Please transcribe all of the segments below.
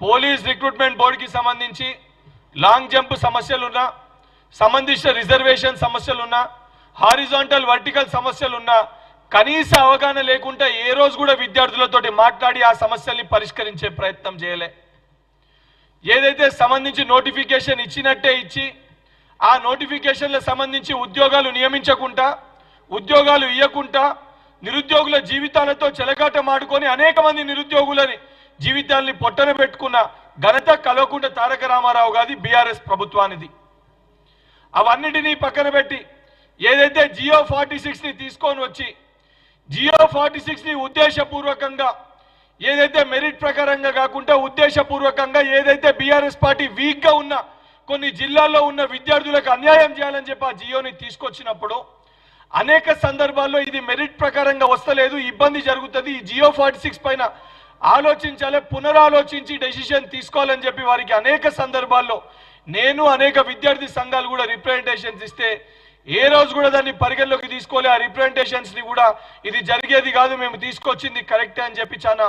Police recruitment బోర్డుకి సంబంధించి long jump సమస్యలున్నా సంబంధించిన రిజర్వేషన్ సమస్యలున్నా హారిజాంటల్ వర్టికల్ సమస్యలున్నా కనీస అవగాహన లేకుండా ఏ రోజు కూడా విద్యార్థులతోటి మాట్లాడి ఆ సమస్యల్ని పరిష్కరించే ప్రయత్నం చేయలే. ఏదైతే సంబంధించి నోటిఫికేషన్ ఇచ్చినట్టే ఇచ్చి ఆ నోటిఫికేషన్లకు సంబంధించి ఉద్యోగాలు నియమించకుండా ఉద్యోగాలు ఇవ్వకుండా నిరుద్యోగుల జీవితాలతో చెలగాట మాడుకొని అనేక మంది నిరుద్యోగులని జీవితాల్ని పొట్టన పెట్టుకున్న ఘనత కలవకుండా తారక రామారావు గారి బీఆర్ఎస్ ప్రభుత్వానిది. అవన్నిటినీ పక్కన పెట్టి ఏదైతే జియో ఫార్టీ సిక్స్ని తీసుకొని వచ్చి జియో ఫార్టీ సిక్స్ని ఉద్దేశపూర్వకంగా ఏదైతే మెరిట్ ప్రకారంగా కాకుండా ఉద్దేశపూర్వకంగా ఏదైతే బీఆర్ఎస్ పార్టీ వీక్గా ఉన్న కొన్ని జిల్లాల్లో ఉన్న విద్యార్థులకు అన్యాయం చేయాలని చెప్పి ఆ జియోని తీసుకొచ్చినప్పుడు అనేక సందర్భాల్లో ఇది మెరిట్ ప్రకారంగా వస్తలేదు ఇబ్బంది జరుగుతుంది. ఈ జియో ఫార్టీ సిక్స్ పైన ఆలోచించాలి పునరాలోచించి డెసిషన్ తీసుకోవాలని చెప్పి వారికి అనేక సందర్భాల్లో నేను అనేక విద్యార్థి సంఘాలు కూడా రిప్రజెంటేషన్స్ ఇస్తే ఏ రోజు కూడా దాన్ని పరిగణలోకి తీసుకోలే. ఆ రిప్రజెంటేషన్స్ని కూడా ఇది జరిగేది కాదు మేము తీసుకొచ్చింది కరెక్టే అని చెప్పి చాలా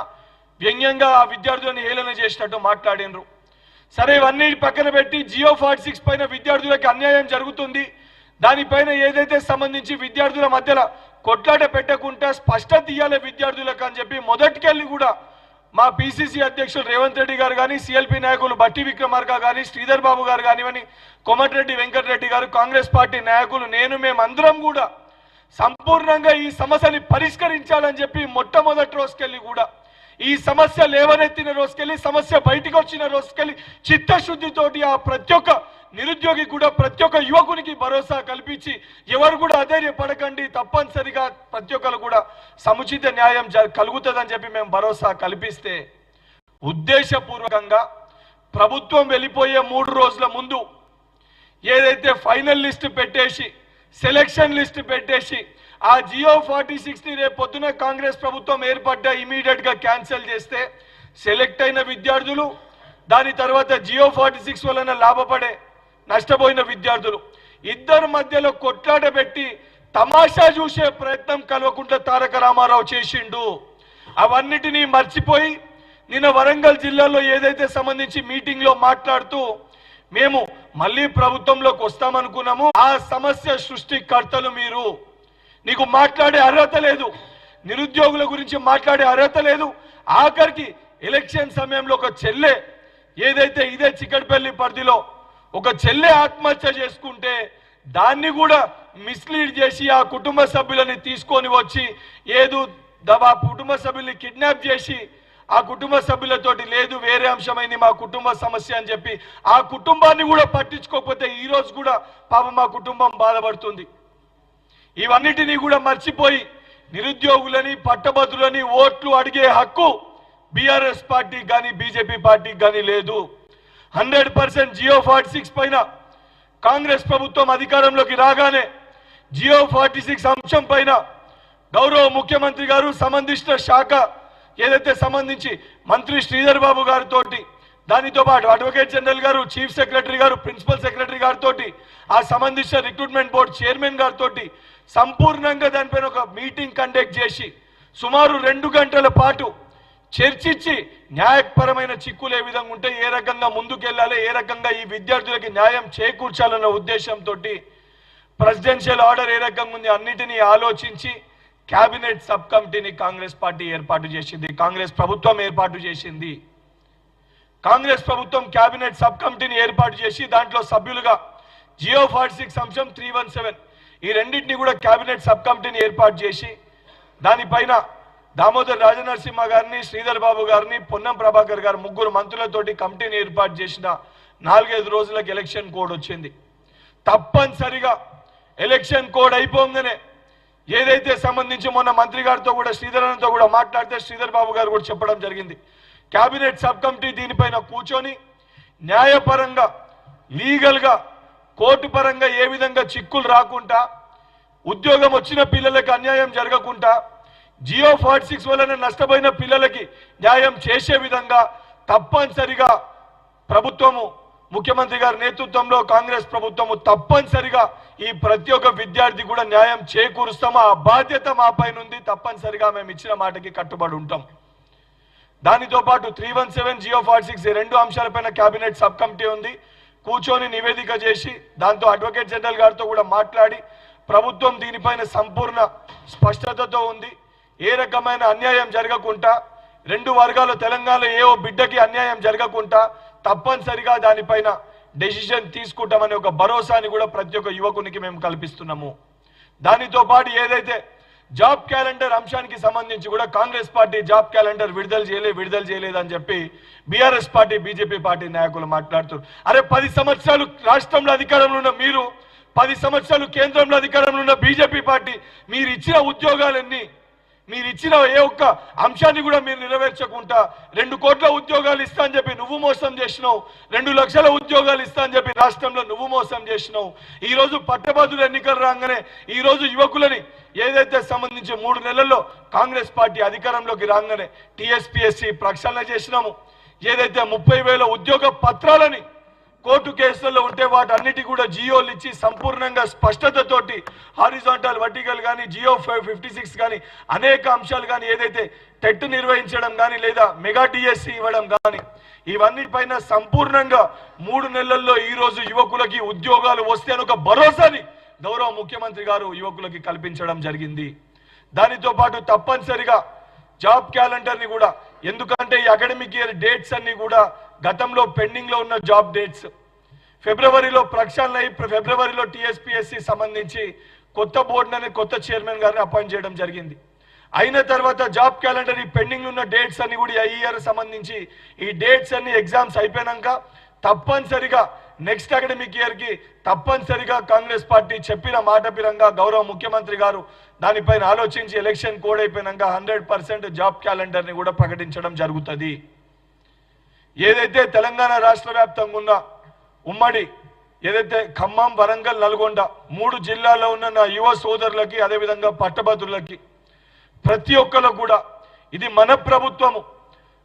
వ్యంగ్యంగా ఆ విద్యార్థులను హేళన చేసినట్టు మాట్లాడినరు. సరే ఇవన్నీ పక్కన పెట్టి జియో ఫార్టీ సిక్స్ పైన విద్యార్థులకు అన్యాయం జరుగుతుంది. దానిపైన ఏదైతే సంబంధించి విద్యార్థుల మధ్యలో కొట్లాట పెట్టకుండా స్పష్టత ఇయ్యాలి విద్యార్థులకు అని చెప్పి మొదటికెళ్ళి కూడా మా పిసిసి అధ్యక్షులు రేవంత్ రెడ్డి గారు కానీ సిఎల్పి నాయకులు బట్టి విక్రమార్క కానీ శ్రీధర్ బాబు గారు కానివ్వని కోమటిరెడ్డి వెంకటరెడ్డి గారు కాంగ్రెస్ పార్టీ నాయకులు నేను మేమందరం కూడా సంపూర్ణంగా ఈ సమస్యని పరిష్కరించాలని చెప్పి మొట్టమొదటి రోజుకెళ్ళి కూడా ఈ సమస్య లేవనెత్తిన రోజుకెళ్ళి సమస్య బయటికి వచ్చిన రోజుకెళ్ళి చిత్తశుద్ధితోటి ఆ ప్రతి ఒక్క నిరుద్యోగి కూడా ప్రతి ఒక్క యువకునికి భరోసా కల్పించి ఎవరు కూడా అధైర్యపడకండి తప్పనిసరిగా ప్రతి ఒక్కరు కూడా సముచిత న్యాయం జ- కలుగుతుందని చెప్పి మేము భరోసా కల్పిస్తే ఉద్దేశపూర్వకంగా ప్రభుత్వం వెళ్ళిపోయే మూడు రోజుల ముందు ఏదైతే ఫైనల్ లిస్ట్ పెట్టేసి సెలెక్షన్ లిస్ట్ పెట్టేసి ఆ జియో ఫార్టీ సిక్స్ని రేపు పొద్దున కాంగ్రెస్ ప్రభుత్వం ఏర్పడ్డా ఇమీడియట్గా క్యాన్సిల్ చేస్తే సెలెక్ట్ అయిన విద్యార్థులు దాని తర్వాత జియో ఫార్టీ సిక్స్ వలన లాభపడే నష్టపోయిన విద్యార్థులు. ఇద్దరు మధ్యలో కొట్లాట పెట్టి తమాషా చూసే ప్రయత్నం కలవకుండా తారక రామారావు చేసిండు. అవన్నిటినీ మర్చిపోయి నిన్న వరంగల్ జిల్లాలో ఏదైతే సంబంధించి మీటింగ్లో మాట్లాడుతూ మేము మళ్ళీ ప్రభుత్వంలోకి వస్తామనుకున్నాము ఆ సమస్య సృష్టికర్తలు మీరు. నీకు మాట్లాడే అర్హత లేదు. నిరుద్యోగుల గురించి మాట్లాడే అర్హత లేదు. ఆఖరికి ఎలక్షన్ సమయంలో ఒక చెల్లె ఏదైతే ఇదే చిక్కడపల్లి పరిధిలో ఒక చెల్లె ఆత్మహత్య చేసుకుంటే దాన్ని కూడా మిస్లీడ్ చేసి ఆ కుటుంబ సభ్యులని తీసుకొని వచ్చి ఏదో ద- ఆ కుటుంబ సభ్యుల్ని కిడ్నాప్ చేసి ఆ కుటుంబ సభ్యులతోటి లేదు వేరే అంశమైంది మా కుటుంబ సమస్య అని చెప్పి ఆ కుటుంబాన్ని కూడా పట్టించుకోకపోతే ఈరోజు కూడా పాపం మా కుటుంబం బాధపడుతుంది. ఇవన్నిటినీ కూడా మర్చిపోయి నిరుద్యోగులని పట్టభద్రులని ఓట్లు అడిగే హక్కు బీఆర్ఎస్ పార్టీకి కానీ బీజేపీ పార్టీకి కానీ లేదు. Hundred percent GO forty six పైన కాంగ్రెస్ ప్రభుత్వం అధికారంలోకి రాగానే జియో ఫార్టీ సిక్స్ అంశం పైన గౌరవ ముఖ్యమంత్రి గారు సంబంధించిన శాఖ ఏదైతే సంబంధించి మంత్రి శ్రీధర్ బాబు గారితో దానితో పాటు అడ్వకేట్ జనరల్ గారు చీఫ్ సెక్రటరీ గారు ప్రిన్సిపల్ సెక్రటరీ గారితో ఆ సంబంధించిన రిక్రూట్మెంట్ బోర్డు చైర్మన్ గారితో సంపూర్ణంగా దానిపైన ఒక మీటింగ్ కండక్ట్ చేసి సుమారు రెండు గంటల పాటు చర్చించి న్యాయపరమైన చిక్కులు ఏ విధంగా ఉంటే ఏ రకంగా ముందుకెళ్ళాలి ఏ రకంగా ఈ విద్యార్థులకి న్యాయం చేకూర్చాలన్న ఉద్దేశంతో ప్రెసిడెన్షియల్ ఆర్డర్ ఏ రకంగా ఉంది అన్నిటినీ ఆలోచించి కేబినెట్ సబ్ కమిటీని కాంగ్రెస్ పార్టీ ఏర్పాటు చేసింది కాంగ్రెస్ ప్రభుత్వం ఏర్పాటు చేసింది. కాంగ్రెస్ ప్రభుత్వం కేబినెట్ సబ్ కమిటీని ఏర్పాటు చేసి దాంట్లో సభ్యులుగా జియో ఫార్టీ సిక్స్ అంశం త్రీ వన్ సెవెన్ ఈ రెండింటిని కూడా కేబినెట్ సబ్ కమిటీని ఏర్పాటు చేసి దానిపైన దామోదర్ రాజనరసింహ గారిని శ్రీధర్ బాబు గారిని పొన్నం ప్రభాకర్ గారు ముగ్గురు మంత్రులతోటి కమిటీని ఏర్పాటు చేసిన నాలుగైదు రోజులకు ఎలక్షన్ కోడ్ వచ్చింది. తప్పనిసరిగా ఎలక్షన్ కోడ్ అయిపోగానే ఏదైతే సంబంధించి మొన్న మంత్రి గారితో కూడా శ్రీధరన్తో కూడా మాట్లాడితే శ్రీధర్ బాబు గారు కూడా చెప్పడం జరిగింది. కేబినెట్ సబ్ కమిటీ దీనిపైన కూర్చొని న్యాయపరంగా లీగల్గా కోర్టు పరంగా ఏ విధంగా చిక్కులు రాకుండా ఉద్యోగం వచ్చిన పిల్లలకు అన్యాయం జరగకుండా జియో ఫార్టీ సిక్స్ వలన నష్టపోయిన పిల్లలకి న్యాయం చేసే విధంగా తప్పనిసరిగా ప్రభుత్వము ముఖ్యమంత్రి గారి నేతృత్వంలో కాంగ్రెస్ ప్రభుత్వము తప్పనిసరిగా ఈ ప్రతి ఒక్క విద్యార్థి కూడా న్యాయం చేకూరుస్తాము? ఆ బాధ్యత మా పైన ఉంది తప్పనిసరిగా మేము ఇచ్చిన మాటకి కట్టుబడి ఉంటాం. దానితో పాటు three one seven GO forty six రెండు అంశాలపైన కేబినెట్ సబ్ కమిటీ ఉంది. కూర్చొని నివేదిక చేసి దాంతో అడ్వకేట్ జనరల్ గారితో కూడా మాట్లాడి ప్రభుత్వం దీనిపైన సంపూర్ణ స్పష్టతతో ఉంది. ఏ రకమైన అన్యాయం జరగకుండా రెండు వర్గాలు తెలంగాణలో ఏ బిడ్డకి అన్యాయం జరగకుండా తప్పనిసరిగా దానిపైన డెసిషన్ తీసుకుంటామనే ఒక భరోసాని కూడా ప్రతి ఒక్క యువకునికి మేము కల్పిస్తున్నాము. దానితో పాటు ఏదైతే జాబ్ క్యాలెండర్ అంశానికి సంబంధించి కూడా కాంగ్రెస్ పార్టీ జాబ్ క్యాలెండర్ విడుదల చేయలేదు విడుదల చేయలేదు అని చెప్పి బీఆర్ఎస్ పార్టీ బీజేపీ పార్టీ నాయకులు మాట్లాడుతారు అరే పది సంవత్సరాలు రాష్ట్రంలో అధికారంలో ఉన్న మీరు పది సంవత్సరాలు కేంద్రంలో అధికారంలో ఉన్న బీజేపీ పార్టీ మీరు ఇచ్చిన ఉద్యోగాలన్నీ మీరు ఇచ్చిన ఏ ఒక్క అంశాన్ని కూడా మీరు నెరవేర్చకుండా రెండు కోట్ల ఉద్యోగాలు ఇస్తా అని చెప్పి నువ్వు మోసం చేసినావు రెండు లక్షల ఉద్యోగాలు ఇస్తా అని చెప్పి రాష్ట్రంలో నువ్వు మోసం చేసినావు. ఈ రోజు పట్టభద్రుల ఎన్నికలు రాగానే ఈ రోజు యువకులని ఏదైతే సంబంధించి మూడు నెలల్లో కాంగ్రెస్ పార్టీ అధికారంలోకి రాగానే టీఎస్పీఎస్సీ ప్రక్షాళన చేసినాము. ఏదైతే ముప్పై వేల ఉద్యోగ పత్రాలని కోర్టు కేసుల్లో ఉంటే వాటన్నిటి కూడా జియోలు ఇచ్చి సంపూర్ణంగా స్పష్టతతోటి హారిజాంటల్ వర్టికల్ కానీ జియో ఫైవ్ ఫిఫ్టీ సిక్స్ కానీ అనేక అంశాలు కానీ ఏదైతే టెట్ నిర్వహించడం కానీ లేదా మెగా డిఎస్సి ఇవ్వడం కానీ ఇవన్నిటిపైన సంపూర్ణంగా మూడు నెలల్లో ఈ రోజు యువకులకి ఉద్యోగాలు వస్తే అని ఒక భరోసాని గౌరవ ముఖ్యమంత్రి గారు యువకులకి కల్పించడం జరిగింది. దానితో పాటు తప్పనిసరిగా జాబ్ క్యాలెండర్ని కూడా ఎందుకంటే ఈ అకాడమిక్ ఇయర్ డేట్స్ అన్ని కూడా గతంలో పెండింగ్లో ఉన్న జాబ్ డేట్స్. ఫిబ్రవరిలో ప్రక్షాళన అయి ఫిబ్రవరిలో టీఎస్పీఎస్సి సంబంధించి కొత్త బోర్డునని కొత్త చైర్మన్ గారిని అపాయింట్ చేయడం జరిగింది. అయిన తర్వాత జాబ్ క్యాలెండర్ ఈ పెండింగ్ ఉన్న డేట్స్ అన్ని కూడా ఈ ఇయర్ సంబంధించి ఈ డేట్స్ అన్ని ఎగ్జామ్స్ అయిపోయాక తప్పనిసరిగా నెక్స్ట్ అకాడమిక్ ఇయర్కి తప్పనిసరిగా కాంగ్రెస్ పార్టీ చెప్పిన మాట పిరంగా గౌరవ ముఖ్యమంత్రి గారు దానిపైన ఆలోచించి ఎలక్షన్ కోడ్ అయిపోయినాక హండ్రెడ్ పర్సెంట్ జాబ్ క్యాలెండర్ని కూడా ప్రకటించడం జరుగుతుంది. ఏదైతే తెలంగాణ రాష్ట్ర వ్యాప్తంగా ఉన్న ఉమ్మడి ఏదైతే ఖమ్మం వరంగల్ నల్గొండ మూడు జిల్లాల్లో ఉన్న నా యువ సోదరులకి అదేవిధంగా పట్టభద్రులకి ప్రతి ఒక్కరు కూడా ఇది మన ప్రభుత్వము.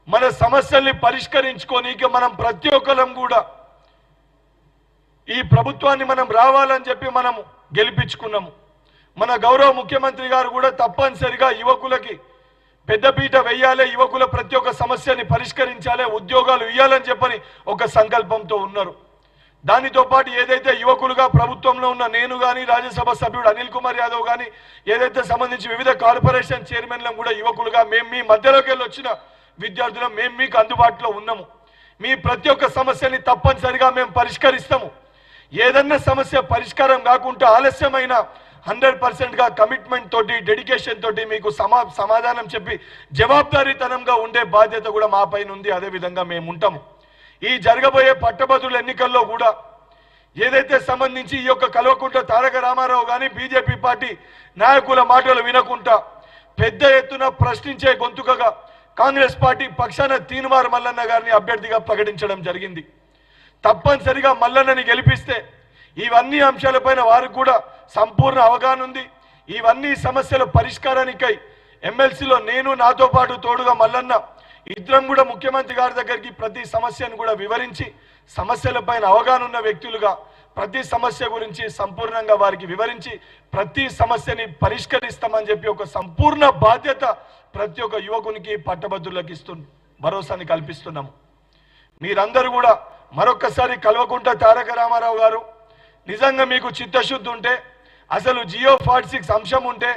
మన సమస్యల్ని పరిష్కరించుకోనీకి మనం ప్రతి ఒక్కరం కూడా ఈ ప్రభుత్వాన్ని మనం రావాలని చెప్పి మనము గెలిపించుకున్నాము. మన గౌరవ ముఖ్యమంత్రి గారు కూడా తప్పనిసరిగా యువకులకి పెద్దపీట వెయ్యాలే యువకుల ప్రతి ఒక్క సమస్యని పరిష్కరించాలి ఉద్యోగాలు ఇవ్వాలని చెప్పని ఒక సంకల్పంతో ఉన్నారు. దానితో పాటు ఏదైతే యువకులుగా ప్రభుత్వంలో ఉన్న నేను కానీ రాజ్యసభ సభ్యుడు అనిల్ కుమార్ యాదవ్ కానీ ఏదైతే సంబంధించి వివిధ కార్పొరేషన్ చైర్మన్లను కూడా యువకులుగా మేము మీ మధ్యలోకి వెళ్ళి వచ్చిన విద్యార్థులం మేము మీకు అందుబాటులో ఉన్నాము. మీ ప్రతి ఒక్క సమస్యని తప్పనిసరిగా మేము పరిష్కరిస్తాము. ఏదన్నా సమస్య పరిష్కారం కాకుండా ఆలస్యమైన హండ్రెడ్ పర్సెంట్గా కమిట్మెంట్ తోటి డెడికేషన్ తోటి మీకు సమా సమాధానం చెప్పి జవాబుదారీతనంగా ఉండే బాధ్యత కూడా మా పైన ఉంది. అదే విధంగా మేము ఉంటాము ఈ జరగబోయే పట్టభద్రుల ఎన్నికల్లో కూడా ఏదైతే సంబంధించి ఈ యొక్క కల్వకుంట్ల తారక రామారావు గాని బీజేపీ పార్టీ నాయకుల మాటలు వినకుండా పెద్ద ఎత్తున ప్రశ్నించే గొంతుకగా కాంగ్రెస్ పార్టీ పక్షాన తీనుమారు మల్లన్న గారిని అభ్యర్థిగా ప్రకటించడం జరిగింది. తప్పనిసరిగా మల్లన్నని గెలిపిస్తే ఇవన్నీ అంశాలపైన వారికి కూడా సంపూర్ణ అవగాహన ఉంది. ఇవన్నీ సమస్యల పరిష్కారానికై ఎమ్మెల్సీలో నేను నాతో పాటు తోడుగా మల్లన్న ఇద్దరం కూడా ముఖ్యమంత్రి గారి దగ్గరికి ప్రతి సమస్యను కూడా వివరించి సమస్యలపైన అవగాహన ఉన్న వ్యక్తులుగా ప్రతి సమస్య గురించి సంపూర్ణంగా వారికి వివరించి ప్రతి సమస్యని పరిష్కరిస్తామని చెప్పి ఒక సంపూర్ణ బాధ్యత ప్రతి ఒక్క యువకునికి పట్టభద్రులకు ఇస్తు భరోసాని కల్పిస్తున్నాము. మీరందరూ కూడా మరొక్కసారి కల్వకుంట తారక రామారావు గారు నిజంగా మీకు చిత్తశుద్ధి ఉంటే అసలు జియో ఫార్టీ సిక్స్ అంశం ఉంటే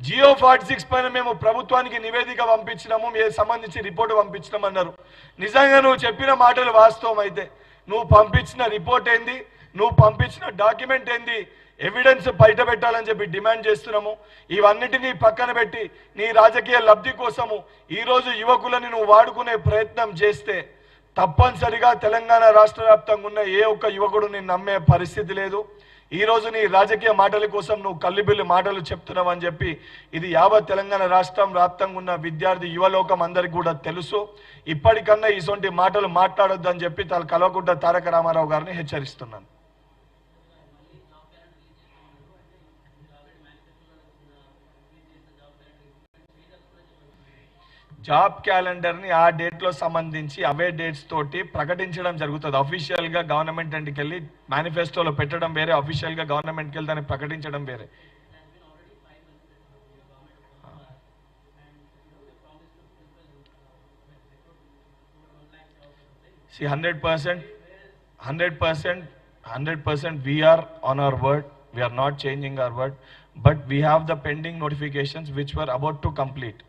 జియో ఫార్టీ సిక్స్ పైన మేము ప్రభుత్వానికి నివేదిక పంపించినాము మీ సంబంధించి రిపోర్ట్ పంపించినాం అన్నారు నిజంగా నువ్వు చెప్పిన మాటలు వాస్తవం అయితే నువ్వు పంపించిన రిపోర్ట్ ఏంది నువ్వు పంపించిన డాక్యుమెంట్ ఏంది ఎవిడెన్స్ బయట పెట్టాలని చెప్పి డిమాండ్ చేస్తున్నాము. ఇవన్నిటినీ పక్కన పెట్టి నీ రాజకీయ లబ్ధి కోసము ఈరోజు యువకులని నువ్వు వాడుకునే ప్రయత్నం చేస్తే తప్పనిసరిగా తెలంగాణ రాష్ట్ర వ్యాప్తంగా ఉన్న ఏ ఒక్క యువకుడు నేను నమ్మే పరిస్థితి లేదు. ఈ నీ రాజకీయ మాటల కోసం నువ్వు కల్లిబిల్లి మాటలు చెప్తున్నావు అని చెప్పి ఇది యావత్ తెలంగాణ రాష్ట్రం వ్యాప్తంగా ఉన్న విద్యార్థి యువలోకం అందరికి కూడా తెలుసు. ఇప్పటికన్నా ఇటువంటి మాటలు మాట్లాడొద్దు అని చెప్పి తాను కలవకుంట తారక రామారావు గారిని హెచ్చరిస్తున్నాను. జాబ్ క్యాలెండర్ని ఆ డేట్లో సంబంధించి అవే డేట్స్ తోటి ప్రకటించడం జరుగుతుంది. అఫీషియల్గా గవర్నమెంట్ అంటికి వెళ్ళి మేనిఫెస్టోలో పెట్టడం వేరే అఫీషియల్గా గవర్నమెంట్కి వెళ్ళి దాన్ని ప్రకటించడం వేరే. C hundred percent hundred percent hundred percent we're on our word we're not changing our word but we have the pending notifications which were about to complete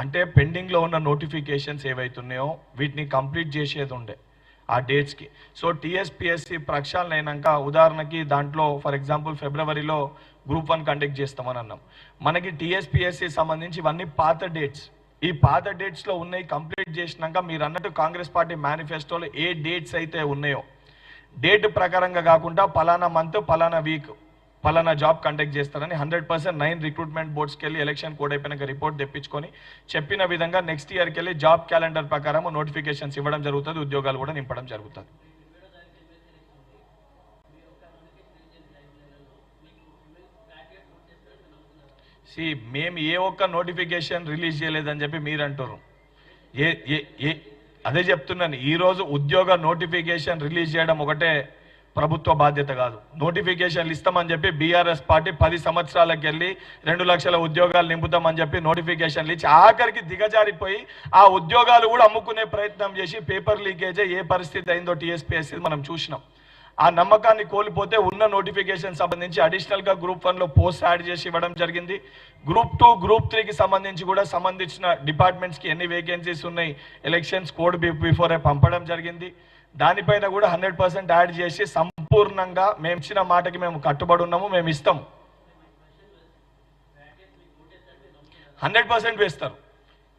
అంటే పెండింగ్లో ఉన్న నోటిఫికేషన్స్ ఏవైతున్నాయో వీటిని కంప్లీట్ చేసేది ఉండే ఆ డేట్స్కి. సో టీఎస్పిఎస్సి ప్రక్షాళన అయినాక ఉదాహరణకి దాంట్లో ఫర్ ఎగ్జాంపుల్ ఫిబ్రవరిలో గ్రూప్ వన్ కండక్ట్ చేస్తామని అన్నాం. మనకి టీఎస్పిఎస్సి సంబంధించి ఇవన్నీ పాత డేట్స్. ఈ పాత డేట్స్లో ఉన్నాయి కంప్లీట్ చేసినాక మీరు అన్నట్టు కాంగ్రెస్ పార్టీ మేనిఫెస్టోలో ఏ డేట్స్ అయితే ఉన్నాయో. డేట్ ప్రకారంగా కాకుండా పలానా మంత్ పలానా వీక్ పలానా జాబ్ కండక్ట్ చేస్తారని హండ్రెడ్ పర్సెంట్ నైన్ రిక్రూట్మెంట్ బోర్డ్స్కి వెళ్ళి ఎలక్షన్ కోడ్ అయిపోయినాక రిపోర్ట్ తెప్పించుకొని చెప్పిన విధంగా నెక్స్ట్ ఇయర్కి వెళ్ళి జాబ్ క్యాలెండర్ ప్రకారం నోటిఫికేషన్స్ ఇవ్వడం జరుగుతుంది ఉద్యోగాలు కూడా నింపడం జరుగుతుంది. సి మేము ఏ ఒక్క నోటిఫికేషన్ రిలీజ్ చేయలేదని చెప్పి మీరు అంటారు ఏ ఏ ఏ అదే చెప్తున్నాను ఈ రోజు ఉద్యోగ నోటిఫికేషన్ రిలీజ్ చేయడం ఒకటే ప్రభుత్వ బాధ్యత కాదు. నోటిఫికేషన్లు ఇస్తామని చెప్పి బీఆర్ఎస్ పార్టీ పది సంవత్సరాలకు వెళ్ళి రెండు లక్షల ఉద్యోగాలు నింపుతామని చెప్పి నోటిఫికేషన్లు ఇచ్చి ఆఖరికి దిగజారిపోయి ఆ ఉద్యోగాలు కూడా అమ్ముకునే ప్రయత్నం చేసి పేపర్ లీకేజ్ ఏ పరిస్థితి అయిందో టీఎస్పీఎస్సీ మనం చూసినాం. ఆ నమ్మకాన్ని కోల్పోతే ఉన్న నోటిఫికేషన్ సంబంధించి అడిషనల్గా గ్రూప్ వన్లో పోస్ట్ యాడ్ చేసి ఇవ్వడం జరిగింది. గ్రూప్ టూ గ్రూప్ త్రీకి సంబంధించి కూడా సంబంధించిన డిపార్ట్మెంట్స్కి ఎన్ని వేకెన్సీస్ ఉన్నాయి ఎలక్షన్స్ కోడ్ బిఫోరే పంపడం జరిగింది. దానిపైన కూడా హండ్రెడ్ పర్సెంట్ యాడ్ చేసి సంపూర్ణంగా మేము ఇచ్చిన మాటకి మేము కట్టుబడి ఉన్నాము మేము ఇస్తాం. హండ్రెడ్ పర్సెంట్ వేస్తారు.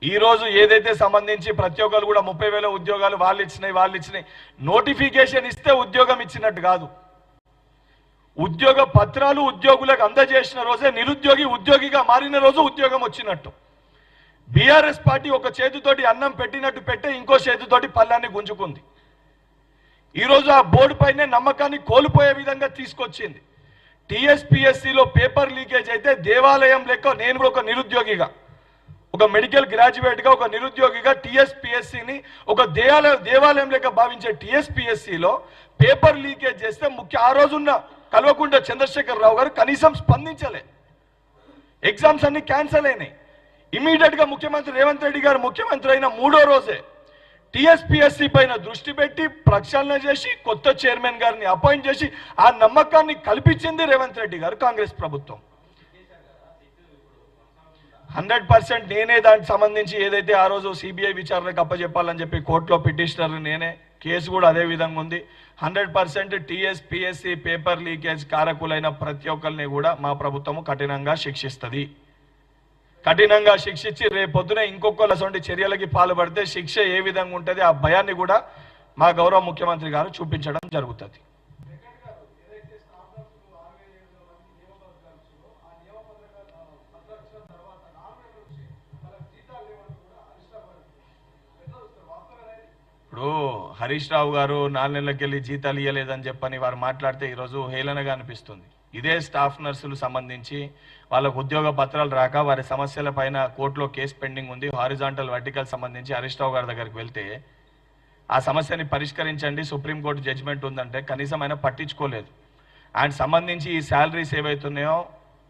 ఈ రోజు ఏదైతే సంబంధించి ప్రతి ఒక్కరు కూడా ముప్పై వేల ఉద్యోగాలు వాళ్ళు ఇచ్చినాయి వాళ్ళు ఇచ్చినాయి నోటిఫికేషన్ ఇస్తే ఉద్యోగం ఇచ్చినట్టు కాదు. ఉద్యోగ పత్రాలు ఉద్యోగులకు అందజేసిన రోజే నిరుద్యోగి ఉద్యోగిగా మారిన రోజు ఉద్యోగం వచ్చినట్టు. బీఆర్ఎస్ పార్టీ ఒక చేతితోటి అన్నం పెట్టినట్టు పెట్టే ఇంకో చేతితోటి పళ్ళాన్ని గుంజుకుంది. ఈరోజు ఆ బోర్డు పైనే నమ్మకాన్ని కోల్పోయే విధంగా తీసుకొచ్చింది. టీఎస్పీఎస్సీలో పేపర్ లీకేజ్ అయితే దేవాలయం లెక్క నేను కూడా ఒక నిరుద్యోగిగా ఒక మెడికల్ గ్రాడ్యుయేట్గా ఒక నిరుద్యోగిగా టీఎస్పీఎస్సీని ఒక దేవాలయం దేవాలయం లెక్క భావించే టీఎస్పీఎస్సీలో పేపర్ లీకేజ్ చేస్తే ముఖ్య ఆ రోజున్న కల్వకుంట చంద్రశేఖర్ రావు గారు కనీసం స్పందించలే. ఎగ్జామ్స్ అన్ని క్యాన్సిల్ అయినాయి. ఇమీడియట్గా ముఖ్యమంత్రి రేవంత్ రెడ్డి గారు ముఖ్యమంత్రి అయిన మూడో రోజే టీఎస్పీఎస్సీ పైన దృష్టి పెట్టి ప్రక్షాళన చేసి కొత్త చైర్మన్ గారిని అపాయింట్ చేసి ఆ నమ్మకాన్ని కల్పించింది రేవంత్ రెడ్డి గారు కాంగ్రెస్ ప్రభుత్వం. హండ్రెడ్ పర్సెంట్ నేనే దానికి సంబంధించి ఏదైతే ఆ రోజు సిబిఐ విచారణకు అప్పచెప్పాలని చెప్పి కోర్టులో పిటిషనర్ నేనే కేసు కూడా అదే విధంగా ఉంది. Hundred percent TSPSC paper leakage కారకులైన ప్రతి ఒక్కరిని కూడా మా ప్రభుత్వము కఠినంగా శిక్షిస్తుంది. కఠినంగా శిక్షించి రేపొద్దున ఇంకొకళ్ళ సొంటి చర్యలకి పాల్పడితే శిక్ష ఏ విధంగా ఉంటుంది ఆ భయాన్ని కూడా మా గౌరవ ముఖ్యమంత్రి గారు చూపించడం జరుగుతుంది. ఇప్పుడు హరీష్ రావు గారు నాలుగు నెలలకి వెళ్ళి జీతాలు ఇవ్వలేదని చెప్పని వారు మాట్లాడితే ఈరోజు హేళనగా అనిపిస్తుంది. ఇదే స్టాఫ్ నర్సులు సంబంధించి వాళ్ళకు ఉద్యోగ పత్రాలు రాక వారి సమస్యల పైన కోర్టులో కేసు పెండింగ్ ఉంది. హారిజాంటల్ వర్టికల్ సంబంధించి హరీష్ రావు గారి దగ్గరికి వెళ్తే ఆ సమస్యని పరిష్కరించండి సుప్రీంకోర్టు జడ్జిమెంట్ ఉందంటే కనీసం ఆయన పట్టించుకోలేదు. అండ్ సంబంధించి ఈ శాలరీస్ ఏవైతున్నాయో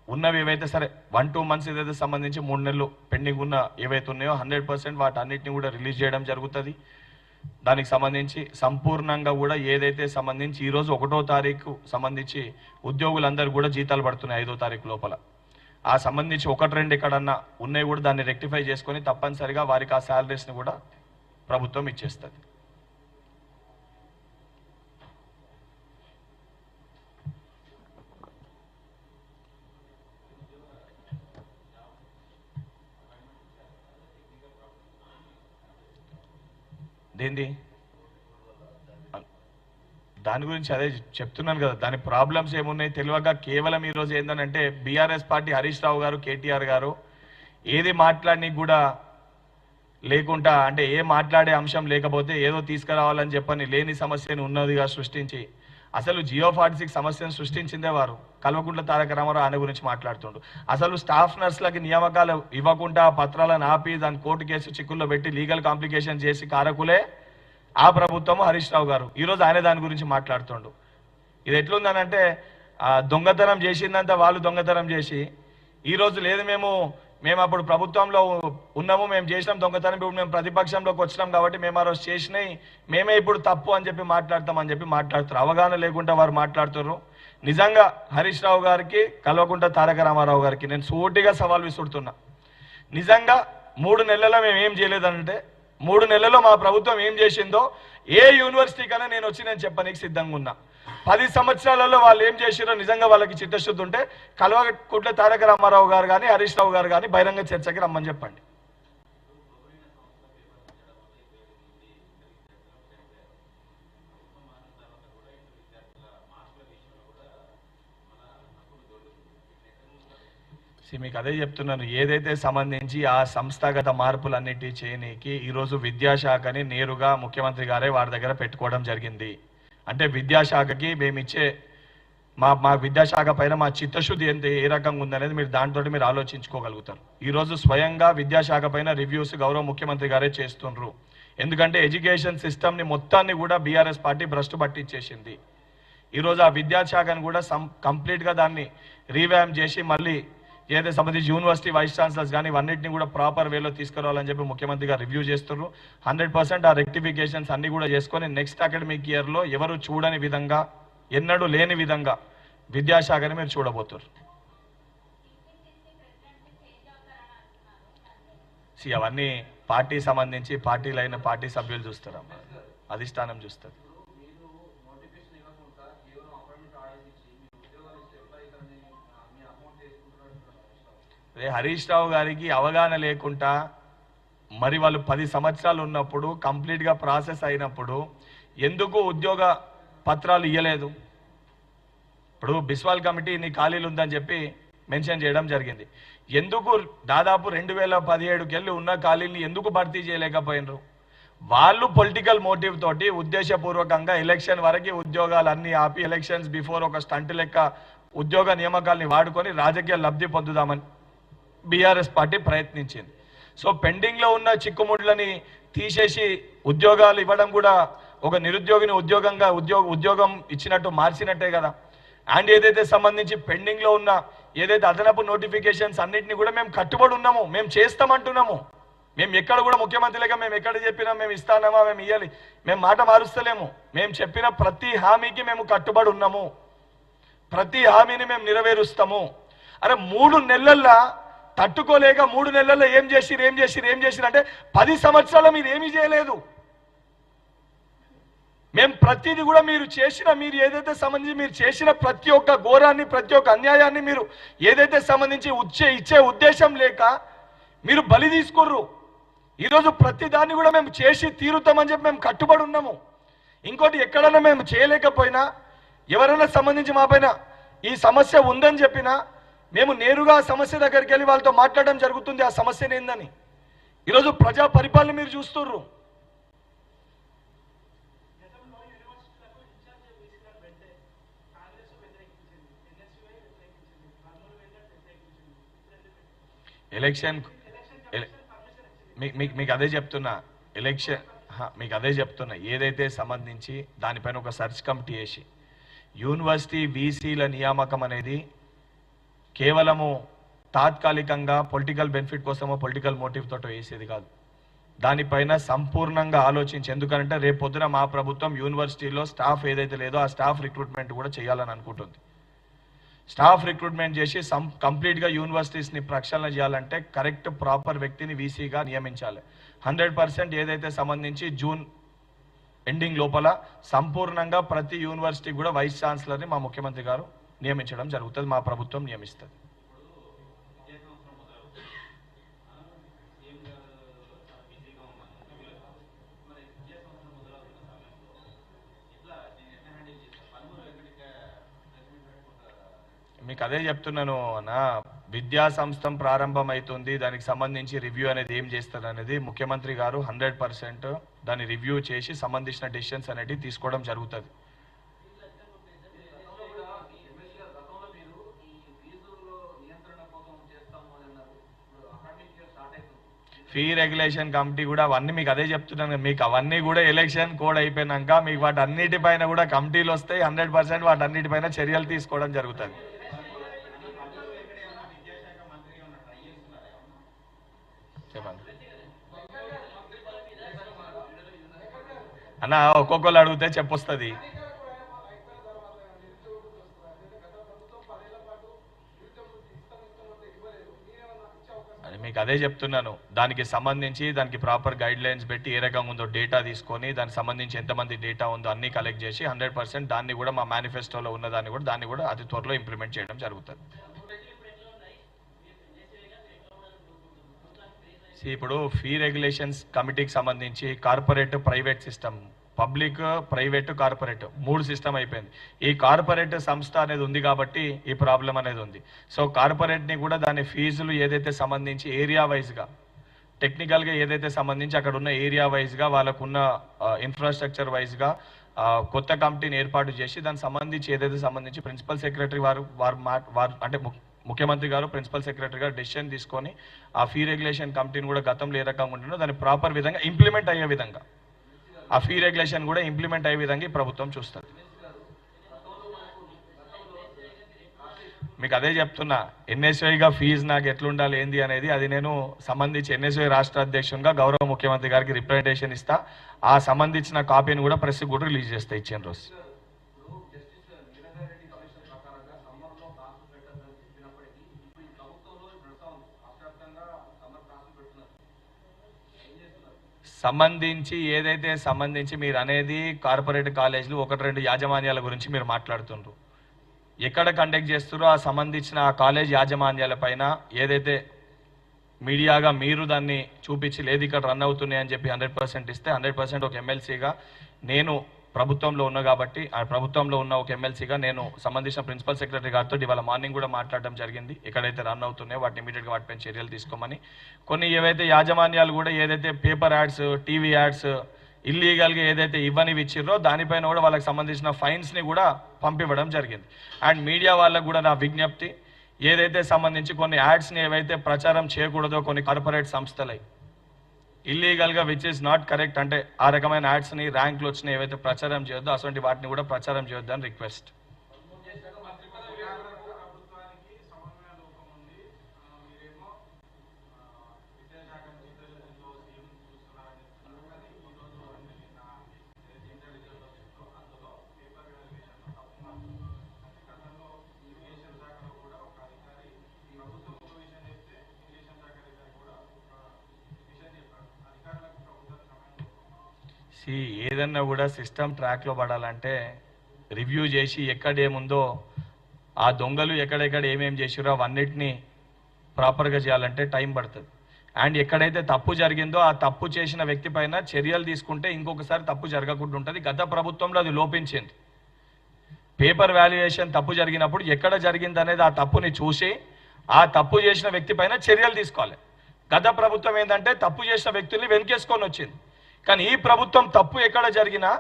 ఉన్నవి ఏవైతే సరే వన్ టూ మంత్స్ ఏదైతే సంబంధించి మూడు నెలలు పెండింగ్ ఉన్న ఏవైతే ఉన్నాయో హండ్రెడ్ పర్సెంట్ వాటి అన్నిటిని కూడా రిలీజ్ చేయడం జరుగుతుంది. దానికి సంబంధించి సంపూర్ణంగా కూడా ఏదైతే సంబంధించి ఈరోజు ఒకటో తారీఖు సంబంధించి ఉద్యోగులందరూ కూడా జీతాలు పడుతున్నాయి ఐదో తారీఖు లోపల. ఆ సంబంధించి ఒకటి రెండు ఎక్కడన్నా ఉన్నాయి కూడా దాన్ని రెక్టిఫై చేసుకొని తప్పనిసరిగా వారికి ఆ శాలరీస్ని కూడా ప్రభుత్వం ఇచ్చేస్తుంది. దేంది దాని గురించి అదే చెప్తున్నాను కదా. దాని ప్రాబ్లమ్స్ ఏమున్నాయి తెలియక కేవలం ఈరోజు ఏంటంటే బీఆర్ఎస్ పార్టీ హరీష్ రావు గారు కేటీఆర్ గారు ఏది మాట్లాడి కూడా లేకుండా అంటే ఏ మాట్లాడే అంశం లేకపోతే ఏదో తీసుకురావాలని చెప్పని లేని సమస్యను ఉన్నదిగా సృష్టించి అసలు జియో ఫార్టీ సిక్స్ సమస్యను సృష్టించిందే వారు. కల్వకుంట్ల తారక రామారావు ఆయన గురించి మాట్లాడుతుండు. అసలు స్టాఫ్ నర్సులకి నియామకాలు ఇవ్వకుండా పత్రాలను ఆపి దాని కోర్టు కేసు చిక్కుల్లో పెట్టి లీగల్ కాంప్లికేషన్ చేసి కారకులే ఆ ప్రభుత్వం హరీష్ రావు గారు. ఈరోజు ఆయన దాని గురించి మాట్లాడుతుండు. ఇది ఎట్లుందనంటే దొంగతనం చేసిందంతా వాళ్ళు దొంగతనం చేసి ఈ రోజు లేదు మేము మేము అప్పుడు ప్రభుత్వంలో ఉన్నాము మేము చేసినాం దొంగతనం ఇప్పుడు మేము ప్రతిపక్షంలోకి వచ్చినాం కాబట్టి మేము ఆ రోజు చేసినాయి మేమే ఇప్పుడు తప్పు అని చెప్పి మాట్లాడతామని చెప్పి మాట్లాడుతారు. అవగాహన లేకుండా వారు మాట్లాడుతున్నారు నిజంగా హరీష్ రావు గారికి కల్వకుంట తారక రామారావు గారికి నేను సూటిగా సవాల్ విసురుతున్నా. నిజంగా మూడు నెలల్లో మేము ఏం చేయలేదంటే మూడు నెలల్లో మా ప్రభుత్వం ఏం చేసిందో ఏ యూనివర్సిటీ కన్నా నేను వచ్చి నేను చెప్పనీకి సిద్ధంగా ఉన్నా. పది సంవత్సరాలలో వాళ్ళు ఏం చేసిరో నిజంగా వాళ్ళకి చిత్తశుద్ధి ఉంటే కల్వకుంట్ల తారక రామారావు గారు కానీ హరీష్ రావు గారు కానీ బహిరంగ చర్చకి రమ్మని చెప్పండి. మీకు అదే చెప్తున్నాను. ఏదైతే సంబంధించి ఆ సంస్థాగత మార్పులన్నిటి చేయనీకి ఈరోజు విద్యాశాఖని నేరుగా ముఖ్యమంత్రి గారే వారి దగ్గర పెట్టుకోవడం జరిగింది. అంటే విద్యాశాఖకి మేము ఇచ్చే మా మా విద్యాశాఖ పైన మా చిత్తశుద్ధి ఎంత ఏ రకంగా ఉందనేది మీరు దాంతో మీరు ఆలోచించుకోగలుగుతారు. ఈరోజు స్వయంగా విద్యాశాఖ పైన రివ్యూస్ గౌరవ ముఖ్యమంత్రి గారే చేస్తుండ్రు. ఎందుకంటే ఎడ్యుకేషన్ సిస్టమ్ని మొత్తాన్ని కూడా బీఆర్ఎస్ పార్టీ భ్రష్టు పట్టించేసింది. ఈరోజు ఆ విద్యాశాఖను కూడా సం కంప్లీట్గా దాన్ని రీవ్యామ్ చేసి మళ్ళీ ఏదైతే సంబంధించి యూనివర్సిటీ వైస్ ఛాన్సలర్స్ కానీ ఇవన్నిటిని కూడా ప్రాపర్ వేలో తీసుకురావాలని చెప్పి ముఖ్యమంత్రి గారు రివ్యూ చేస్తున్నారు హండ్రెడ్ పర్సెంట్ ఆ రెక్టిఫికేషన్స్ అన్ని కూడా చేసుకొని నెక్స్ట్ అకాడమిక్ ఇయర్లో ఎవరు చూడని విధంగా ఎన్నడూ లేని విధంగా విద్యాశాఖని మీరు చూడబోతున్నారు సి అవన్నీ పార్టీ సంబంధించి పార్టీలైన పార్టీ సభ్యులు చూస్తారమ్మా. అధిష్టానం చూస్తారు అదే హరీష్ రావు గారికి అవగాహన లేకుండా మరి వాళ్ళు పది సంవత్సరాలు ఉన్నప్పుడు కంప్లీట్గా ప్రాసెస్ అయినప్పుడు ఎందుకు ఉద్యోగ పత్రాలు ఇవ్వలేదు ఇప్పుడు బిస్వాల్ కమిటీ నీ ఖాళీలు ఉందని చెప్పి మెన్షన్ చేయడం జరిగింది. ఎందుకు దాదాపు రెండు వేల పదిహేడుకెళ్ళి ఉన్న ఖాళీని ఎందుకు భర్తీ చేయలేకపోయినరు? వాళ్ళు పొలిటికల్ మోటివ్ తోటి ఉద్దేశపూర్వకంగా ఎలక్షన్ వరకు ఉద్యోగాలు అన్ని ఆపి ఎలక్షన్స్ బిఫోర్ ఒక స్టంట్ లెక్క ఉద్యోగ నియామకాల్ని వాడుకొని రాజకీయ లబ్ధి పొందుదామని బీఆర్ఎస్ పార్టీ ప్రయత్నించింది. సో పెండింగ్లో ఉన్న చిక్కుముడ్లని తీసేసి ఉద్యోగాలు ఇవ్వడం కూడా ఒక నిరుద్యోగిని ఉద్యోగంగా ఉద్యోగ ఉద్యోగం ఇచ్చినట్టు మార్చినట్టే కదా. అండ్ ఏదైతే సంబంధించి పెండింగ్లో ఉన్న ఏదైతే అదనపు నోటిఫికేషన్స్ అన్నిటిని కూడా మేము కట్టుబడి ఉన్నాము మేము చేస్తామంటున్నాము. మేము ఎక్కడ కూడా ముఖ్యమంత్రిగా మేము ఎక్కడ చెప్పినా మేము ఇస్తానమా మేము ఇవ్వాలి మేము మాట మారుస్తలేము. మేము చెప్పిన ప్రతి హామీకి మేము కట్టుబడి ఉన్నాము. ప్రతి హామీని మేము నెరవేరుస్తాము. అరే మూడు నెలల్లో తట్టుకోలేక మూడు నెలల్లో ఏం చేసిరు ఏం చేసిరు ఏం చేసిరు అంటే పది సంవత్సరాలు మీరు ఏమీ చేయలేదు. మేము ప్రతిదీ కూడా మీరు చేసిన మీరు ఏదైతే సంబంధించి మీరు చేసిన ప్రతి ఒక్క ఘోరాన్ని ప్రతి ఒక్క అన్యాయాన్ని మీరు ఏదైతే సంబంధించి ఉచ్చే ఇచ్చే ఉద్దేశం లేక మీరు బలి తీసుకుర్రు. ఈరోజు ప్రతి దాన్ని కూడా మేము చేసి తీరుతామని చెప్పి మేము కట్టుబడి ఉన్నాము. ఇంకోటి ఎక్కడైనా మేము చేయలేకపోయినా ఎవరైనా సంబంధించి మా పైన ఈ సమస్య ఉందని చెప్పినా మేము నేరుగా సమస్య దగ్గరికి వెళ్ళి వాళ్ళతో మాట్లాడడం జరుగుతుంది. ఆ సమస్య ఏందని? ఈరోజు ప్రజా పరిపాలన మీరు చూస్తుర్రు. ఎలక్షన్ మీకు మీకు అదే చెప్తున్నా. ఎలక్షన్ హా, మీకు అదే చెప్తున్నా. ఏదైతే సంబంధించి దానిపైన ఒక సెర్చ్ కమిటీ వేసి యూనివర్సిటీ బీసీల నియామకం అనేది కేవలము తాత్కాలికంగా పొలిటికల్ బెనిఫిట్ కోసమో పొలిటికల్ మోటివ్ తోటో వేసేది కాదు. దానిపైన సంపూర్ణంగా ఆలోచించి ఎందుకంటే రేపు పొద్దున మా ప్రభుత్వం యూనివర్సిటీలో స్టాఫ్ ఏదైతే లేదో ఆ స్టాఫ్ రిక్రూట్మెంట్ కూడా చేయాలని అనుకుంటుంది. స్టాఫ్ రిక్రూట్మెంట్ చేసి సం కంప్లీట్గా యూనివర్సిటీస్ని ప్రక్షాళన చేయాలంటే కరెక్ట్ ప్రాపర్ వ్యక్తిని వీసీగా నియమించాలి. హండ్రెడ్ పర్సెంట్ ఏదైతే సంబంధించి జూన్ ఎండింగ్ లోపల సంపూర్ణంగా ప్రతి యూనివర్సిటీ కూడా వైస్ ఛాన్సలర్ని మా ముఖ్యమంత్రి గారు నియమించడం జరుగుతుంది. మా ప్రభుత్వం నియమిస్తుంది. మీకు అదే చెప్తున్నాను నా విద్యా సంస్థం ప్రారంభం అవుతుంది దానికి సంబంధించి రివ్యూ అనేది ఏం చేస్తారు అనేది ముఖ్యమంత్రి గారు హండ్రెడ్ పర్సెంట్ దాన్ని రివ్యూ చేసి సంబంధించిన డెసిషన్స్ అనేటివి తీసుకోవడం జరుగుతుంది. ఫీ రెగ్యులేషన్ కమిటీ కూడా అవన్నీ మీకు అదే చెప్తున్నాను మీకు అవన్నీ కూడా ఎలక్షన్ కోడ్ అయిపోయినాక మీకు వాటి అన్నిటిపైన కూడా కమిటీలు వస్తాయి హండ్రెడ్ పర్సెంట్ వాటి అన్నిటిపైన చర్యలు తీసుకోవడం జరుగుతుంది. చెప్పండి. అన్న ఒక్కొక్కరు అడిగితే చెప్పొస్తుంది అది మీకు అదే చెప్తున్నాను. దానికి సంబంధించి దానికి ప్రాపర్ గైడ్ లైన్స్ పెట్టి ఏ రకంగా ఉందో డేటా తీసుకొని దానికి సంబంధించి ఎంతమంది డేటా ఉందో అన్ని కలెక్ట్ చేసి హండ్రెడ్ పర్సెంట్ దాన్ని కూడా మా మేనిఫెస్టోలో ఉన్న దాన్ని కూడా దాన్ని కూడా అతి త్వరలో ఇంప్లిమెంట్ చేయడం జరుగుతుంది. ఇప్పుడు ఫీ రెగ్యులేషన్స్ కమిటీకి సంబంధించి corporate private system public private corporate మూడు సిస్టమ్ అయిపోయింది. ఈ కార్పొరేట్ సంస్థ అనేది ఉంది కాబట్టి ఈ ప్రాబ్లం అనేది ఉంది. సో కార్పొరేట్ని కూడా దాని ఫీజులు ఏదైతే సంబంధించి ఏరియా వైజ్గా టెక్నికల్గా ఏదైతే సంబంధించి అక్కడ ఉన్న ఏరియా వైజ్గా వాళ్ళకున్న ఇన్ఫ్రాస్ట్రక్చర్ వైజ్గా కొత్త కమిటీని ఏర్పాటు చేసి దానికి సంబంధించి ఏదైతే సంబంధించి ప్రిన్సిపల్ సెక్రటరీ వారు వారు మా వారు అంటే ముఖ్యమంత్రి గారు ప్రిన్సిపల్ సెక్రటరీ గారు డెసిషన్ తీసుకొని ఆ ఫీ రెగ్యులేషన్ కమిటీని కూడా గతంలో ఏ రకంగా ఉంటుందో దాన్ని ప్రాపర్ విధంగా ఇంప్లిమెంట్ అయ్యే విధంగా ఆ ఫీ రెగ్యులేషన్ కూడా ఇంప్లిమెంట్ అయ్యే విధంగా ఈ ప్రభుత్వం చూస్తుంది. మీకు అదే చెప్తున్నా ఎన్ఎస్ఐగా ఫీజు నాకు ఎట్లుండాలి ఏంది అనేది అది నేను సంబంధించి ఎన్ఎస్ఐ రాష్ట్ర అధ్యక్షునిగా గౌరవ ముఖ్యమంత్రి గారికి రిప్రజెంటేషన్ ఇస్తా. ఆ సంబంధించిన కాపీని కూడా ప్రెస్ కూడా రిలీజ్ చేస్తా ఇచ్చిన రోజు. సంబంధించి ఏదైతే సంబంధించి మీరు అనేది కార్పొరేట్ కాలేజీలు ఒకటి రెండు యాజమాన్యాల గురించి మీరు మాట్లాడుతుండ్రు. ఎక్కడ కండక్ట్ చేస్తారో ఆ సంబంధించిన ఆ కాలేజ్ యాజమాన్యాల పైన ఏదైతే మీడియాగా మీరు దాన్ని చూపించి లేదు ఇక్కడ రన్ అవుతున్నాయి అని చెప్పి హండ్రెడ్ పర్సెంట్ ఇస్తే హండ్రెడ్ పర్సెంట్ ఒక ఎమ్మెల్సీగా నేను ప్రభుత్వంలో ఉన్నా కాబట్టి ఆ ప్రభుత్వంలో ఉన్న ఒక ఎమ్మెల్సీగా నేను సంబంధించిన ప్రిన్సిపల్ సెక్రటరీ గారితో ఇవాళ మార్నింగ్ కూడా మాట్లాడడం జరిగింది. ఎక్కడైతే రన్ అవుతున్నాయో వాటిని ఇమీడియట్గా వాటిపైన చర్యలు తీసుకోమని. కొన్ని ఏవైతే యాజమాన్యాలు కూడా ఏదైతే పేపర్ యాడ్స్ టీవీ యాడ్స్ ఇల్లీగల్గా ఏదైతే ఇవ్వనివి ఇచ్చిర్రో దానిపైన కూడా వాళ్ళకి సంబంధించిన ఫైన్స్ని కూడా పంపివ్వడం జరిగింది. అండ్ మీడియా వాళ్ళకు కూడా నా విజ్ఞప్తి ఏదైతే సంబంధించి కొన్ని యాడ్స్ని ఏవైతే ప్రచారం చేయకూడదో కొన్ని కార్పొరేట్ సంస్థలై ఇల్లీగల్గా విచ్ ఇస్ నాట్ కరెక్ట్ అంటే ఆ రకమైన యాడ్స్ని ర్యాంకులు వచ్చినాయి ఏవైతే ప్రచారం చేయొద్దో అటువంటి వాటిని కూడా ప్రచారం చేయొద్దు అని రిక్వెస్ట్ సి ఏదన్నా కూడా సిస్టమ్ ట్రాక్లో పడాలంటే రివ్యూ చేసి ఎక్కడేముందో ఆ దొంగలు ఎక్కడెక్కడ ఏమేమి చేసిరో అవన్నిటిని ప్రాపర్గా చేయాలంటే టైం పడుతుంది. అండ్ ఎక్కడైతే తప్పు జరిగిందో ఆ తప్పు చేసిన వ్యక్తి పైన చర్యలు తీసుకుంటే ఇంకొకసారి తప్పు జరగకుండా ఉంటుంది. గత ప్రభుత్వంలో అది లోపించింది. పేపర్ వాల్యుయేషన్ తప్పు జరిగినప్పుడు ఎక్కడ జరిగింది అనేది ఆ తప్పుని చూసి ఆ తప్పు చేసిన వ్యక్తి పైన చర్యలు తీసుకోవాలి. గత ప్రభుత్వం ఏంటంటే తప్పు చేసిన వ్యక్తుల్ని వెనుకేసుకొని వచ్చింది. కానీ ఈ ప్రభుత్వం తప్పు ఎక్కడ జరిగినా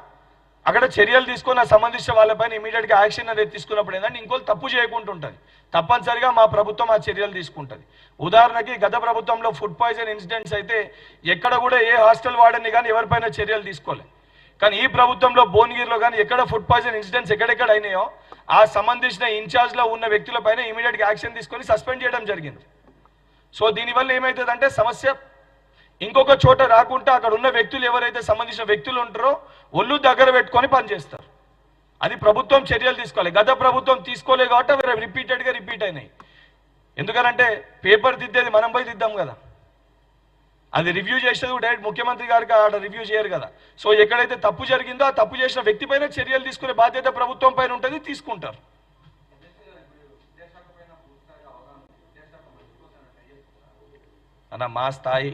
అక్కడ చర్యలు తీసుకొని సంబంధించిన వాళ్ళపైన ఇమీడియట్గా యాక్షన్ అనేది తీసుకున్నప్పుడు ఏంటంటే ఇంకోళ్ళు తప్పు చేయకుండా ఉంటుంది తప్పనిసరిగా మా ప్రభుత్వం ఆ చర్యలు తీసుకుంటుంది. ఉదాహరణకి గత ప్రభుత్వంలో ఫుడ్ పాయిజన్ ఇన్సిడెంట్స్ అయితే ఎక్కడ కూడా ఏ హాస్టల్ వాడని కానీ ఎవరిపైన చర్యలు తీసుకోలేదు కానీ ఈ ప్రభుత్వంలో భువనగిరిలో కానీ ఎక్కడ ఫుడ్ పాయిజన్ ఇన్సిడెంట్స్ ఎక్కడెక్కడ అయినాయో ఆ సంబంధించిన ఇన్ఛార్జ్లో ఉన్న వ్యక్తులపైన ఇమీడియట్గా యాక్షన్ తీసుకొని సస్పెండ్ చేయడం జరిగింది. సో దీనివల్ల ఏమవుతుందంటే సమస్య ఇంకొక చోట రాకుండా అక్కడ ఉన్న వ్యక్తులు ఎవరైతే సంబంధించిన వ్యక్తులు ఉంటారో ఒళ్ళు దగ్గర పెట్టుకొని పనిచేస్తారు అది ప్రభుత్వం చర్యలు తీసుకోవాలి. గత ప్రభుత్వం తీసుకోలేదు కాబట్టి అవి రిపీటెడ్గా రిపీట్ అయినాయి. ఎందుకనంటే పేపర్ దిద్దేది మనం పోయి దిద్దాం కదా. అది రివ్యూ చేసేది డైరెక్ట్ ముఖ్యమంత్రి గారికి ఆడ రివ్యూ చేయరు కదా. సో ఎక్కడైతే తప్పు జరిగిందో ఆ తప్పు చేసిన వ్యక్తి పైన చర్యలు తీసుకునే బాధ్యత ప్రభుత్వం పైన ఉంటుంది తీసుకుంటారు. అన్న మా స్థాయి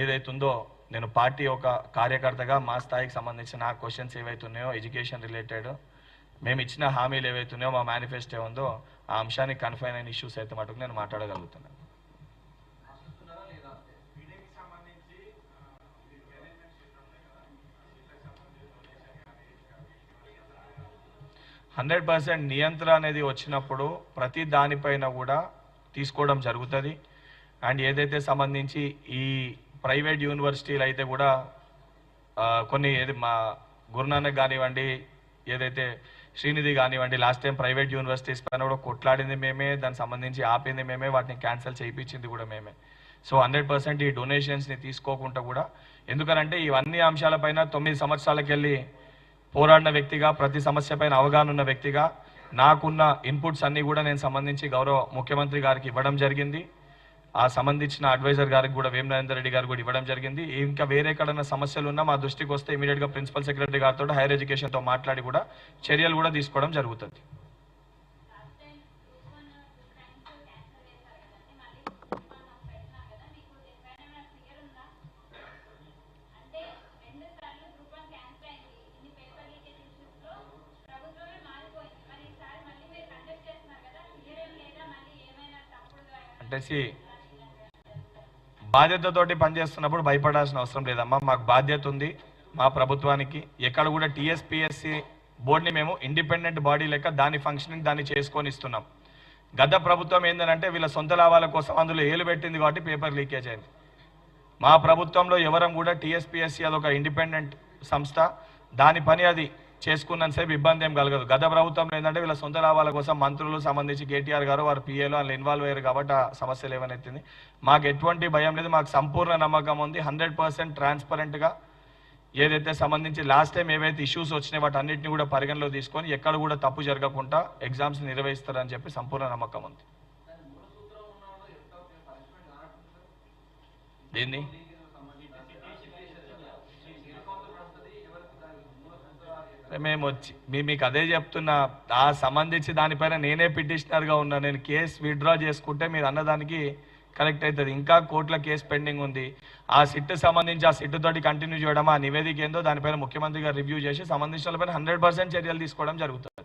ఏదైతుందో నేను పార్టీ ఒక కార్యకర్తగా మా స్థాయికి సంబంధించిన క్వశ్చన్స్ ఏవైతున్నాయో ఎడ్యుకేషన్ రిలేటెడ్ మేము ఇచ్చిన హామీలు ఏవైతున్నాయో మా మేనిఫెస్టో ఉందో ఆ అంశానికి కన్ఫైన్ అయిన ఇష్యూస్ అయితే మటుకు నేను మాట్లాడగలుగుతున్నాను. హండ్రెడ్ పర్సెంట్ నియంత్రణ అనేది వచ్చినప్పుడు ప్రతి దానిపైన కూడా తీసుకోవడం జరుగుతుంది. అండ్ ఏదైతే సంబంధించి ఈ ప్రైవేట్ యూనివర్సిటీలు అయితే కూడా కొన్ని ఏది మా గురునానక్ కానివ్వండి ఏదైతే శ్రీనిధి కానివ్వండి లాస్ట్ టైం ప్రైవేట్ యూనివర్సిటీస్ పైన కూడా కొట్లాడింది మేమే దానికి సంబంధించి ఆపింది మేమే వాటిని క్యాన్సిల్ చేయించింది కూడా మేమే. సో హండ్రెడ్ పర్సెంట్ ఈ డొనేషన్స్ని తీసుకోకుండా కూడా ఎందుకనంటే ఇవన్నీ అంశాలపైన తొమ్మిది సంవత్సరాలకెళ్ళి పోరాడిన వ్యక్తిగా ప్రతి సమస్య పైన అవగాహన ఉన్న వ్యక్తిగా నాకున్న ఇన్పుట్స్ అన్నీ కూడా నేను సంబంధించి గౌరవ ముఖ్యమంత్రి గారికి ఇవ్వడం జరిగింది. ఆ సంబంధించిన అడ్వైజర్ గారికి కూడా వేమ నరేందర్ రెడ్డి గారు కూడా ఇవ్వడం జరిగింది. ఇంకా వేరే ఎక్కడైనా సమస్యలు ఉన్నా మా దృష్టికి వస్తే ఇమీడియట్గా ప్రిన్సిపల్ సెక్రటరీ గారితో హైయర్ ఎడ్యుకేషన్తో మాట్లాడి కూడా చర్యలు కూడా తీసుకోవడం జరుగుతుంది. అంటే బాధ్యతతోటి పనిచేస్తున్నప్పుడు భయపడాల్సిన అవసరం లేదమ్మా. మాకు బాధ్యత ఉంది మా ప్రభుత్వానికి. ఎక్కడ కూడా టీఎస్పిఎస్సి బోర్డుని మేము ఇండిపెండెంట్ బాడీ లెక్క దాని ఫంక్షనింగ్ దాన్ని చేసుకొని ఇస్తున్నాం. గత ప్రభుత్వం ఏంటంటే వీళ్ళ సొంత లాభాల కోసం అందులో ఏలు పెట్టింది కాబట్టి పేపర్ లీకేజ్ అయింది. మా ప్రభుత్వంలో ఎవరం కూడా టీఎస్పిఎస్సి అదొక ఇండిపెండెంట్ సంస్థ. దాని పని అది చేసుకున్నంతసేపు ఇబ్బంది ఏం కలగదు. గత ప్రభుత్వంలో ఏంటంటే వీళ్ళ సొంత లాభాల కోసం మంత్రులు సంబంధించి కేటీఆర్ గారు వారు పిఏలో వాళ్ళు ఇన్వాల్వ్ అయ్యారు కాబట్టి ఆ సమస్యలు ఏమైనా మాకు ఎటువంటి భయం లేదు. మాకు సంపూర్ణ నమ్మకం ఉంది. హండ్రెడ్ పర్సెంట్ ట్రాన్స్పరెంట్గా ఏదైతే సంబంధించి లాస్ట్ టైం ఏవైతే ఇష్యూస్ వచ్చినాయి వాటి అన్నింటినీ కూడా పరిగణలో తీసుకొని ఎక్కడ కూడా తప్పు జరగకుండా ఎగ్జామ్స్ నిర్వహిస్తారని చెప్పి సంపూర్ణ నమ్మకం ఉంది. దీన్ని? మేము వచ్చి మీ మీకు అదే చెప్తున్నా ఆ సంబంధించి దానిపైన నేనే పిటిషనర్గా ఉన్నా నేను కేసు విత్డ్రా చేసుకుంటే మీరు అన్నదానికి కరెక్ట్ అవుతుంది ఇంకా కోర్టులో కేసు పెండింగ్ ఉంది. ఆ సిట్ సంబంధించి ఆ సిట్ తోటి కంటిన్యూ చేయడం ఆ నివేదిక ఏందో దానిపైన ముఖ్యమంత్రి గారు రివ్యూ చేసి సంబంధించిన వాళ్ళపైన హండ్రెడ్ పర్సెంట్ చర్యలు తీసుకోవడం జరుగుతుంది.